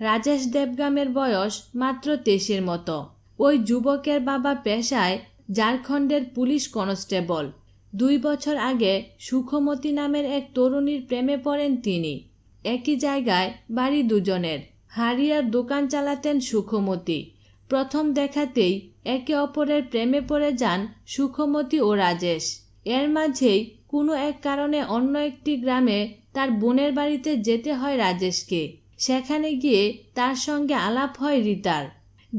রাজেশ দেবগামের বয়স মাত্র তেইশের মতো। ওই যুবকের বাবা পেশায় ঝাড়খণ্ডের পুলিশ কনস্টেবল। দুই বছর আগে সুখমতী নামের এক তরুণীর প্রেমে পড়েন তিনি। একই জায়গায় বাড়ি দুজনের। হারিয়ার দোকান চালাতেন সুখমতী। প্রথম দেখাতেই একে অপরের প্রেমে পড়ে যান সুখমতী ও রাজেশ। এর মাঝেই কোনো এক কারণে অন্য একটি গ্রামে তার বোনের বাড়িতে যেতে হয় রাজেশকে। সেখানে গিয়ে তার সঙ্গে আলাপ হয় রিতার।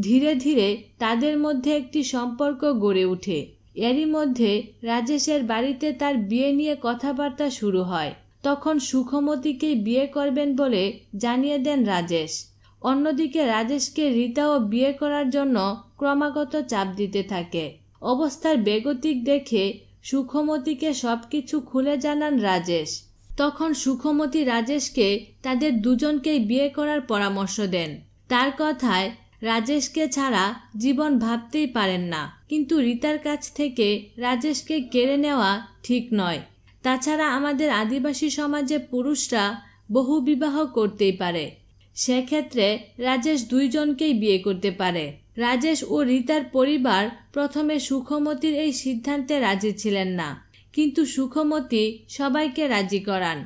ধীরে ধীরে তাদের মধ্যে একটি সম্পর্ক গড়ে ওঠে। এরই মধ্যে রাজেশের বাড়িতে তার বিয়ে নিয়ে কথাবার্তা শুরু হয়। তখন সুখমতীকে বিয়ে করবেন বলে জানিয়ে দেন রাজেশ। অন্যদিকে রাজেশকে রিতাও বিয়ে করার জন্য ক্রমাগত চাপ দিতে থাকে। অবস্থার বেগতিক দেখে সুখমতীকে সবকিছু খুলে জানান রাজেশ। তখন সুখমতী রাজেশকে তাদের দুজনকেই বিয়ে করার পরামর্শ দেন। তার কথায়, রাজেশকে ছাড়া জীবন ভাবতেই পারেন না। কিন্তু রিতার কাছ থেকে রাজেশকে কেড়ে নেওয়া ঠিক নয়। তাছাড়া আমাদের আদিবাসী সমাজে পুরুষরা বহু বিবাহ করতেই পারে। সেক্ষেত্রে রাজেশ দুইজনকেই বিয়ে করতে পারে। রাজেশ ও রিতার পরিবার প্রথমে সুখমতির এই সিদ্ধান্তে রাজি ছিলেন না। কিন্তু সুখমতি সবাইকে রাজি করান।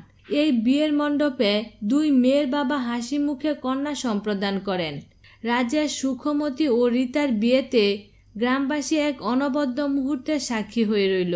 এই বিয়ের মণ্ডপে দুই মেয়ের বাবা হাসি মুখে কন্যা সম্প্রদান করেন। রাজা সুখমতি ও রিতার বিয়েতে গ্রামবাসী এক অনবদ্য মুহূর্তের সাক্ষী হয়ে রইল।